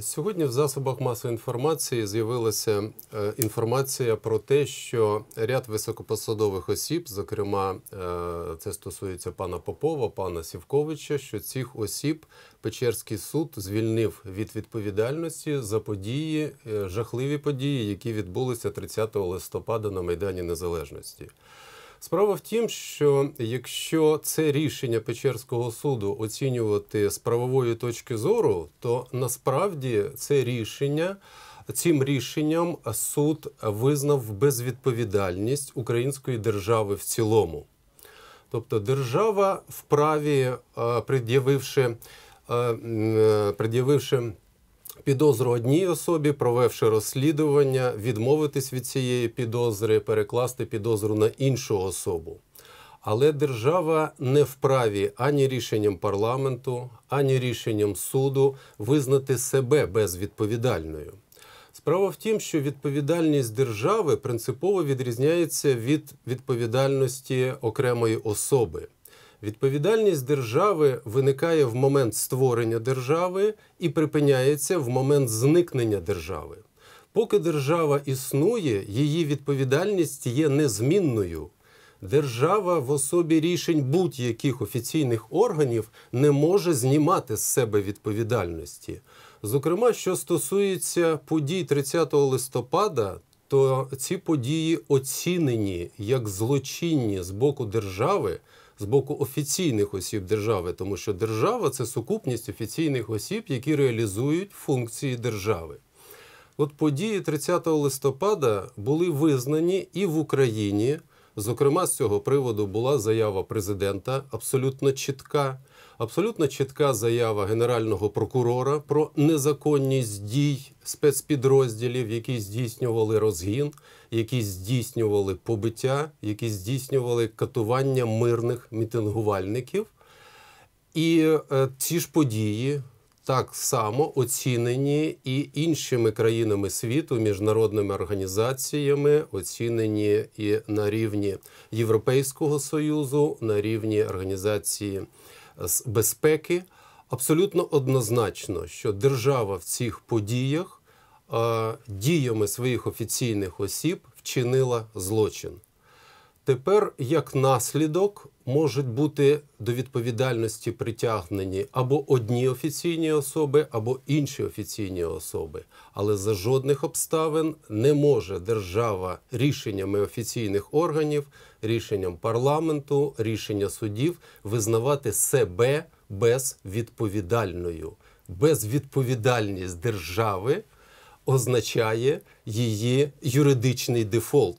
Сьогодні в засобах масової інформації з'явилася е, інформація про те, що ряд високопосадових осіб, зокрема, е, це стосується пана Попова, пана Сівковича, що цих осіб Печерський суд звільнив від відповідальності за події, е, жахливі події, які відбулися 30 листопада на Майдані Незалежності. Справа в тім, що якщо це рішення Печерського суду оцінювати з правової точки зору, то насправді це рішення. Цим рішенням суд визнав безвідповідальність української держави в цілому. Тобто держава вправі, е, пред'явивши е, е, пред'явивши підозру одній особі, провівши розслідування, відмовитись від цієї підозри, перекласти підозру на іншу особу. Але держава не вправі ані рішенням парламенту, ані рішенням суду визнати себе безвідповідальною. Справа в тім, що відповідальність держави принципово відрізняється від відповідальності окремої особи. Відповідальність держави виникає в момент створення держави і припиняється в момент зникнення держави. Поки держава існує, її відповідальність є незмінною. Держава в особі рішень будь-яких офіційних органів не може знімати з себе відповідальності. Зокрема, що стосується подій 30 листопада, то ці події оцінені як злочинні з боку держави з боку офіційних осіб держави, тому що держава це сукупність офіційних осіб, які реалізують функції держави. От події 30 листопада були визнані і в Україні. Зокрема, з цього приводу була заява президента абсолютно чітка. Абсолютно чітка заява генерального прокурора про незаконність дій спецпідрозділів, які здійснювали розгін, які здійснювали побиття, які здійснювали катування мирних мітингувальників. І е, ці ж події так само оцінені і іншими країнами світу, міжнародними організаціями, оцінені і на рівні Європейського союзу, на рівні організації з безпеки. Абсолютно однозначно, що держава в цих подіях діями своїх офіційних осіб вчинила злочин. Тепер, як наслідок, можуть бути до відповідальності притягнені або одні офіційні особи, або інші офіційні особи. Але за жодних обставин не може держава рішеннями офіційних органів, рішенням парламенту, рішення судів визнавати себе безвідповідальною. Безвідповідальність держави означає її юридичний дефолт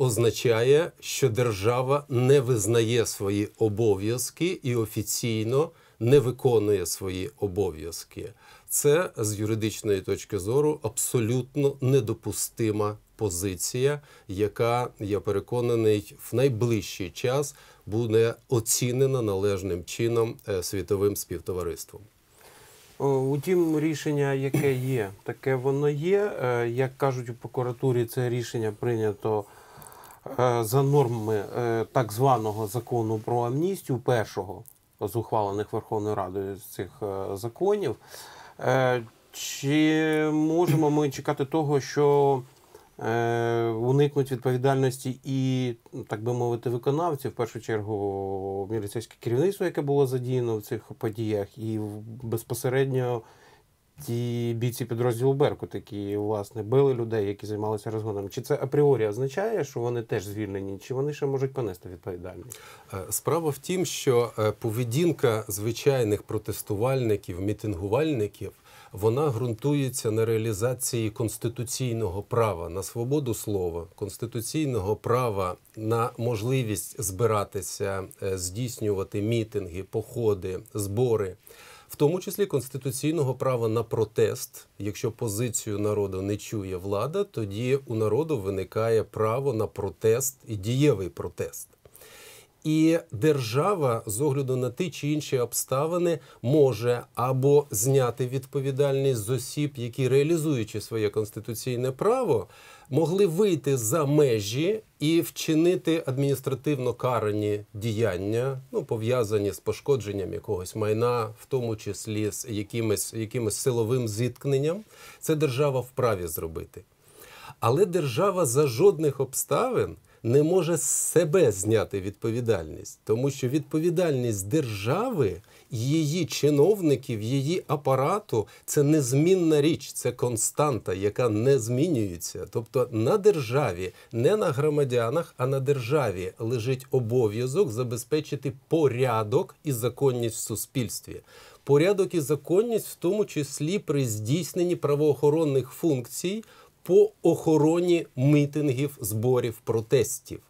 означає, що держава не визнає свої обов'язки і офіційно не виконує свої обов'язки. Це з юридичної точки зору абсолютно недопустима позиція, яка я переконаний в найближчий час буде оцінена належним чином е, світовим співтовариством. Утім, рішення, яке є, таке воно є. Е, як кажуть у прокуратурі, це рішення прийнято. Е, за нормами е, так званого закону про амністію, першого з ухвалених Верховною Радою з цих е, законів. Чи можемо ми чекати того, що уникнуть відповідальності і, так би мовити, виконавці, в першу чергу, міліцейське керівництво, яке було задіяно в цих подіях, і безпосередньо ті бійці підрозділу Беркут, які власне били людей, які займалися розгоном. Чи це апріорі означає, що вони теж звільнені, чи вони ще можуть понести відповідальність? Е, справа в тім, що е, поведінка звичайних протестувальників, мітингувальників. Вона ґрунтується на реалізації конституційного права на свободу слова, конституційного права на можливість збиратися, е, здійснювати мітинги, походи, збори в тому числі конституційного права на протест. Якщо позицію народу не чує влада, тоді у народу виникає право на протест і дієвий протест. І держава з огляду на ті чи інші обставини може або зняти відповідальність з осіб, які реалізуючи своє конституційне право, могли вийти за межі і вчинити адміністративно карані діяння, ну пов'язані з пошкодженням якогось майна, в тому числі з якимось, якимось силовим зіткненням. Це держава вправі зробити. Але держава за жодних обставин не може з себе зняти відповідальність, тому що відповідальність держави, її чиновників, її апарату це незмінна річ, це константа, яка не змінюється. Тобто на державі, не на громадянах, а на державі лежить обов'язок забезпечити порядок і законність в суспільстві. Порядок і законність, в тому числі при здійсненні правоохоронних функцій по охороні митингів, зборів, протестів.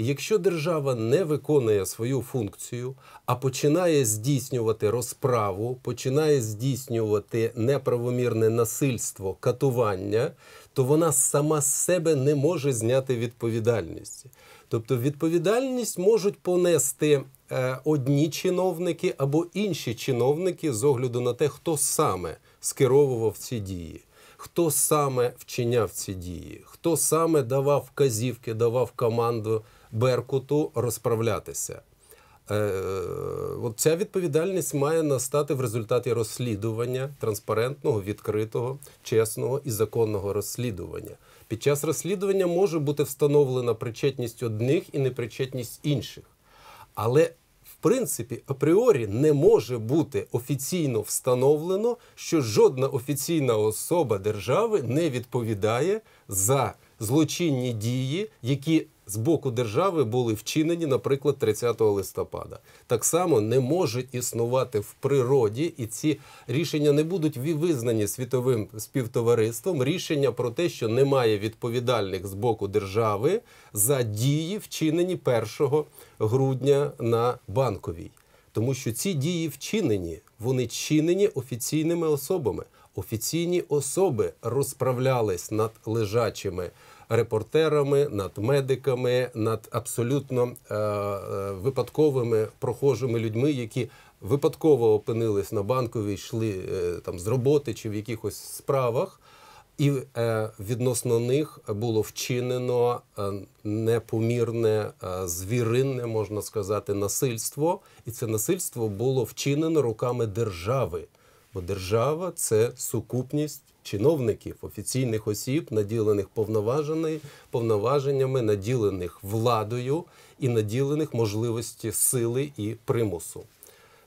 Якщо держава не виконує свою функцію, а починає здійснювати розправу, починає здійснювати неправомірне насильство, катування, то вона сама з себе не може зняти відповідальність. Тобто відповідальність можуть понести е, одні чиновники або інші чиновники з огляду на те, хто саме скеровував ці дії хто саме вчиняв ці дії, хто саме давав вказівки, давав команду Беркуту розправлятися. Е, Ця відповідальність має настати в результаті розслідування транспарентного, відкритого, чесного і законного розслідування. Під час розслідування може бути встановлена причетність одних і непричетність інших. Але принципі апріорі не може бути офіційно встановлено, що жодна офіційна особа держави не відповідає за злочинні дії, які з боку держави були вчинені, наприклад, 30 листопада. Так само не можуть існувати в природі, і ці рішення не будуть визнані світовим співтовариством. Рішення про те, що немає відповідальних з боку держави за дії, вчинені 1 грудня на банковій. Тому що ці дії вчинені, вони чинені офіційними особами. Офіційні особи розправлялись над лежачими репортерами, над медиками, над абсолютно е, е, випадковими прохожими людьми, які випадково опинились на банковій, йшли е, там з роботи чи в якихось справах. І е, відносно них було вчинено е, непомірне, е, звіринне, можна сказати, насильство, і це насильство було вчинено руками держави. Бо держава це сукупність чиновників, офіційних осіб, наділених повноваженнями, наділених владою і наділених можливості сили і примусу.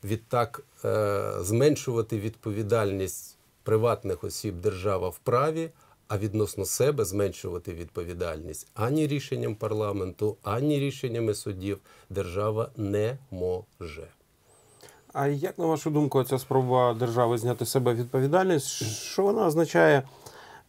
Відтак е, зменшувати відповідальність приватних осіб держава вправі, а відносно себе зменшувати відповідальність ані рішенням парламенту, ані рішеннями судів держава не може. А як на вашу думку, ця спроба держави зняти з себе відповідальність? Що вона означає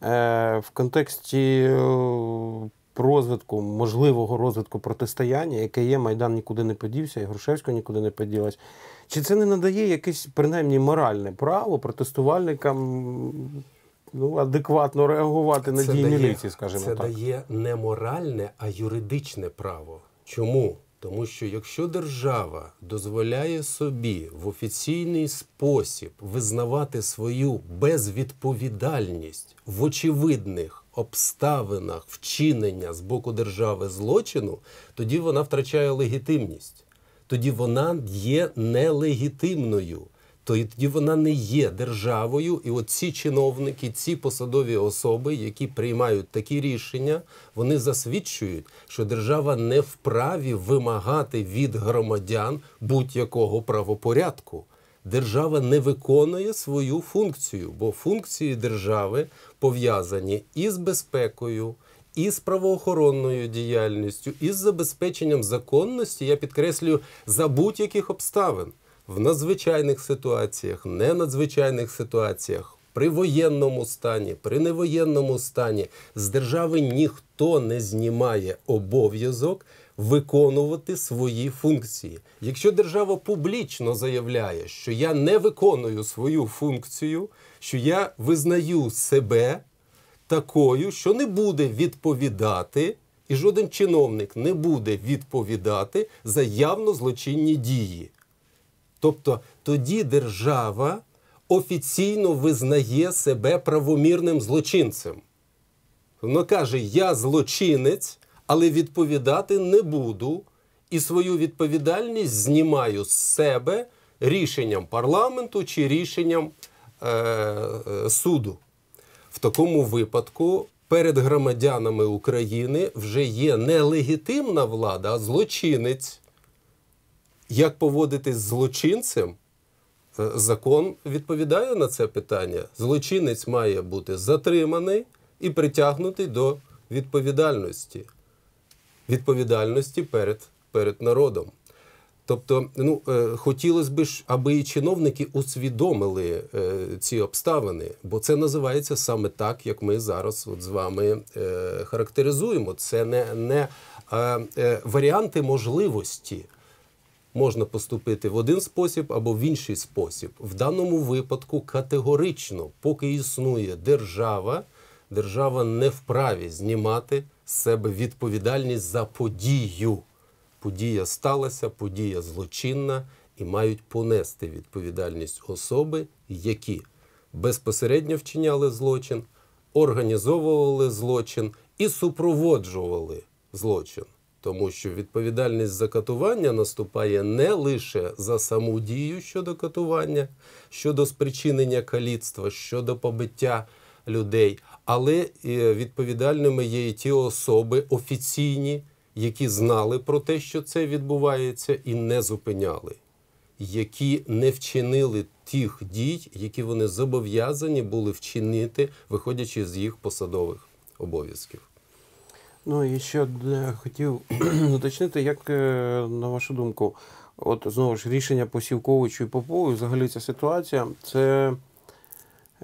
е, в контексті е, розвитку, можливого розвитку протистояння, яке є, Майдан нікуди не подівся, і Грушевського нікуди не поділась? Чи це не надає якесь принаймні моральне право протестувальникам ну, адекватно реагувати на дії міліції, скажімо це так? Це дає не моральне, а юридичне право. Чому? Тому що якщо держава дозволяє собі в офіційний спосіб визнавати свою безвідповідальність в очевидних обставинах вчинення з боку держави злочину, тоді вона втрачає легітимність, тоді вона є нелегітимною то тоді вона не є державою. І от ці чиновники, ці посадові особи, які приймають такі рішення, вони засвідчують, що держава не вправі вимагати від громадян будь-якого правопорядку. Держава не виконує свою функцію, бо функції держави пов'язані і з безпекою, і з правоохоронною діяльністю, і з забезпеченням законності. Я підкреслюю за будь-яких обставин в надзвичайних ситуаціях, ненадзвичайних ситуаціях, при воєнному стані, при невоєнному стані з держави ніхто не знімає обов'язок виконувати свої функції. Якщо держава публічно заявляє, що я не виконую свою функцію, що я визнаю себе такою, що не буде відповідати І жоден чиновник не буде відповідати за явно злочинні дії. Тобто тоді держава офіційно визнає себе правомірним злочинцем. Вона каже: Я злочинець, але відповідати не буду, і свою відповідальність знімаю з себе рішенням парламенту чи рішенням е, е, суду. В такому випадку перед громадянами України вже є не легітимна влада, а злочинець. Як поводитись з злочинцем? Е, Закон відповідає на це питання. Злочинець має бути затриманий і притягнутий до відповідальності. Відповідальності перед, перед народом. Тобто, ну, е, хотілося б, аби і чиновники усвідомили е, ці обставини, бо це називається саме так, як ми зараз от з вами характеризуємо. Це не, не варіанти можливості. Можна поступити в один спосіб або в інший спосіб. В даному випадку категорично, поки існує держава, держава не вправі знімати з себе відповідальність за подію. Подія сталася, подія злочинна, і мають понести відповідальність особи, які безпосередньо вчиняли злочин, організовували злочин і супроводжували злочин. Тому що відповідальність за катування наступає не лише за саму дію щодо катування, щодо спричинення каліцтва, щодо побиття людей, але е, відповідальними є і ті особи офіційні, які знали про те, що це відбувається, і не зупиняли, які не вчинили тих дій, які вони зобов'язані були вчинити, виходячи з їх посадових обов'язків. Ну і ще хотів уточнити, як е, на вашу думку, от знову ж рішення по Сівковичу і Попову, і взагалі ця ситуація, це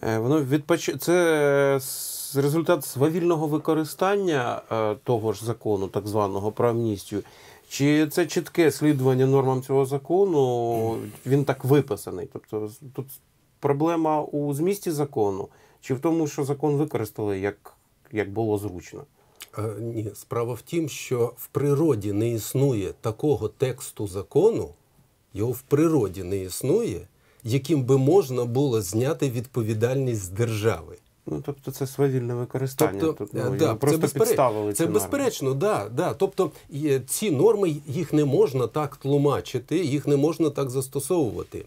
е, воно відпоч... це е, результат свавільного використання того ж закону, так званого про амністію. Чи це чітке слідування нормам цього закону? Він так виписаний? Тобто тут проблема у змісті закону, чи в тому, що закон використали як, як було зручно? Е, Ні, справа в тім, що в природі не існує такого тексту закону, його в природі не існує, яким би можна було зняти відповідальність з держави. Ну, тобто це свавільне використання. Тобто, Тут, ну, е, да, просто це, підставили. це ці норми. безперечно, да, да. Тобто ці норми їх не можна так тлумачити, їх не можна так застосовувати.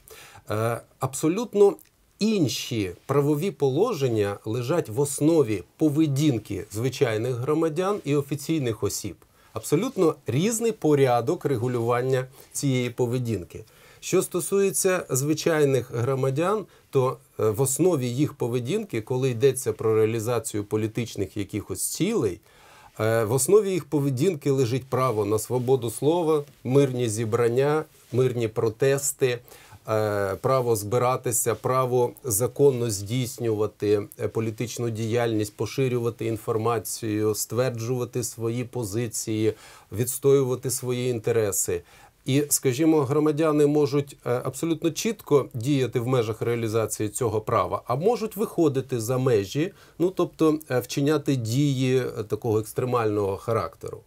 Е, абсолютно інші правові положення лежать в основі поведінки звичайних громадян і офіційних осіб. Абсолютно різний порядок регулювання цієї поведінки. Що стосується звичайних громадян, то е, в основі їх поведінки, коли йдеться про реалізацію політичних якихось цілей, е, в основі їх поведінки лежить право на свободу слова, мирні зібрання, мирні протести, право збиратися, право законно здійснювати е, політичну діяльність, поширювати інформацію, стверджувати свої позиції, відстоювати свої інтереси. І, скажімо, громадяни можуть е, абсолютно чітко діяти в межах реалізації цього права, а можуть виходити за межі, ну тобто е, вчиняти дії е, такого екстремального характеру.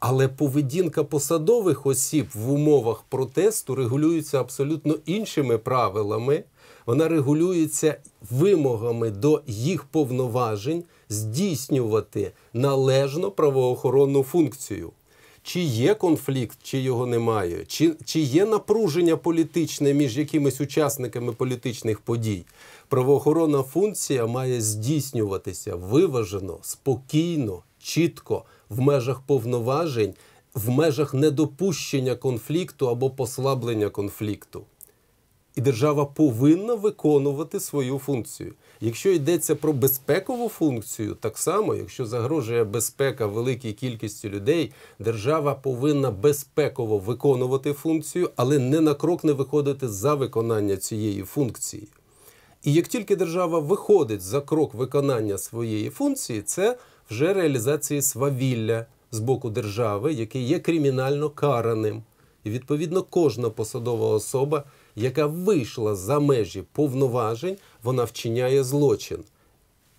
Але поведінка посадових осіб в умовах протесту регулюється абсолютно іншими правилами. Вона регулюється вимогами до їх повноважень здійснювати належно правоохоронну функцію. Чи є конфлікт, чи його немає, чи, чи є напруження політичне між якимись учасниками політичних подій. Правоохоронна функція має здійснюватися виважено, спокійно, чітко, в межах повноважень, в межах недопущення конфлікту або послаблення конфлікту. І держава повинна виконувати свою функцію. Якщо йдеться про безпекову функцію, так само, якщо загрожує безпека великій кількості людей, держава повинна безпеково виконувати функцію, але не на крок не виходити за виконання цієї функції. І як тільки держава виходить за крок виконання своєї функції, це вже реалізація свавілля з боку держави, яке є кримінально караним. І відповідно кожна посадова особа, яка вийшла за межі повноважень, вона вчиняє злочин.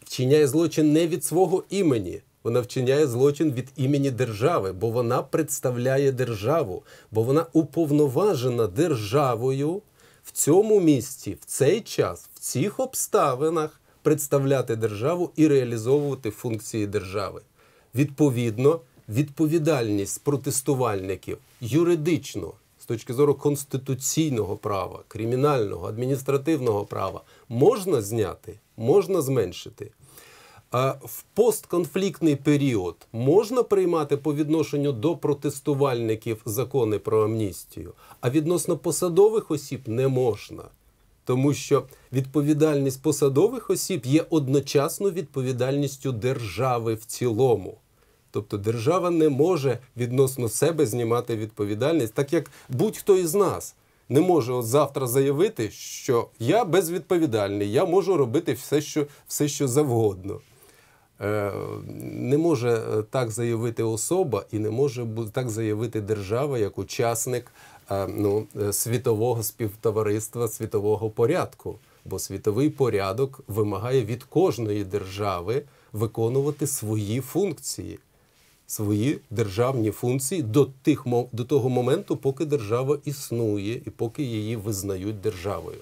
Вчиняє злочин не від свого імені, Вона вчиняє злочин від імені держави, бо вона представляє державу, бо вона уповноважена державою в цьому місці, в цей час, в цих обставинах представляти державу і реалізовувати функції держави. Відповідно, відповідальність протестувальників юридично з точки зору конституційного права, кримінального, адміністративного права можна зняти, можна зменшити. А в постконфліктний період можна приймати по відношенню до протестувальників закони про амністію, а відносно посадових осіб не можна. Тому що відповідальність посадових осіб є одночасно відповідальністю держави в цілому. Тобто держава не може відносно себе знімати відповідальність, так як будь-хто із нас не може от завтра заявити, що я безвідповідальний, я можу робити все, що, все, що завгодно. Е, Не може е, так заявити особа і не може так заявити держава як учасник ну, е, світового співтовариства, світового порядку. Бо світовий порядок вимагає від кожної держави виконувати свої функції, свої державні функції до, тих, до того моменту, поки держава існує і поки її визнають державою.